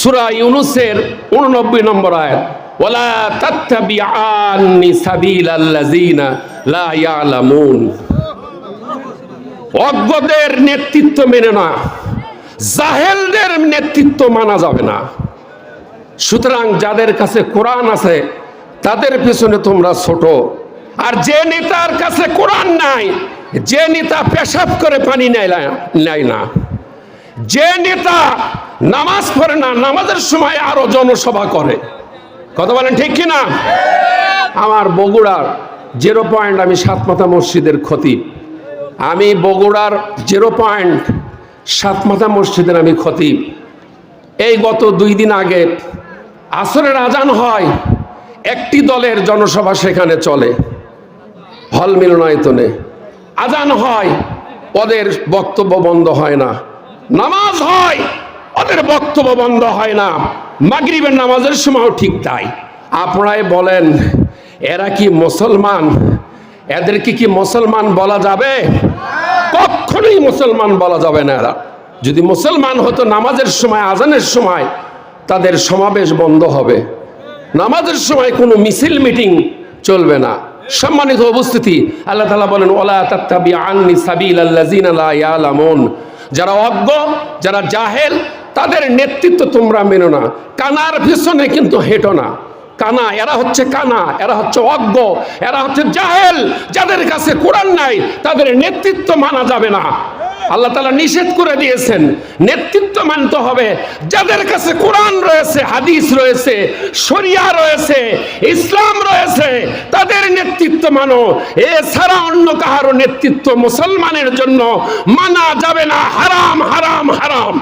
সুরা ইউনুসের উননব্বই নম্বর আয়াত ওলা তাত্তাবিআন্নি সাবিলাল্লাযিনা লা ইয়ালামুন। অজ্ঞদের নেতৃত্ব মেনে না, জাহেলদের নেতৃত্ব মানা যাবে না। সুতরাং যাদের কাছে কোরআন আছে, তাদের পিছনে তোমরা ছোট। আর যে নেতার কাছে কোরআন নাই, যে নেতা পেশাব করে পানি নেয় নেয় না। যে নেতা নামাজ পড়ে না, নামাজের সময় আরও জনসভা করে। কথা বলেন ঠিক কিনা? আমার বগুড়ার জিরো পয়েন্ট, আমি সাতমাথা মসজিদের খতিব। আমি বগুড়ার জিরো পয়েন্ট, সাতমাথা মসজিদের আমি খতিব। এই গত দুই দিন আগে আসরের আজান হয়, একটি দলের জনসভা সেখানে চলে, হল মিলনায়তনে। আজান হয়, ওদের বক্তব্য বন্ধ হয় না। নামাজ হয় ওদের বক্তব্য বন্ধ হয় না। মাগরিবের নামাজের সময়ও ঠিক তাই। আপনারাই বলেন, এরা কি মুসলমান? এদেরকে কি মুসলমান বলা যাবে? কখনোই মুসলমান বলা যাবে না এরা। যদি মুসলমান হতো নামাজের সময়, আজানের সময়, তাদের সমাবেশ বন্ধ হবে। নামাজের সময় কোনো মিছিল, মিটিং চলবে না। সম্মানিত উপস্থিতি, আল্লাহ বলেন ওলা তাত্তাবি আন্নি সাবিল ইয়ালামুন। যারা অজ্ঞ, যারা জাহেল তাদের নেতৃত্ব তোমরা মেনো না। কানার পিছনে কিন্তু হেঁটো না। কানা, এরা হচ্ছে কানা, এরা হচ্ছে অজ্ঞ, এরা হচ্ছে জাহেল। যাদের কাছে কোরআন নাই, তাদের নেতৃত্ব মানা যাবে না। আল্লাহ তালা নিষেধ করে দিয়েছেন, নেতৃত্ব মানতে হবে। যাদের কাছে কোরআন রয়েছে, হাদিস রয়েছে, শরিয়া রয়েছে, ইসলাম রয়েছে, তাদের নেতৃত্ব মানো। এছাড়া অন্য কাহারও নেতৃত্ব মুসলমানের জন্য মানা যাবে না। হারাম হারাম হারাম।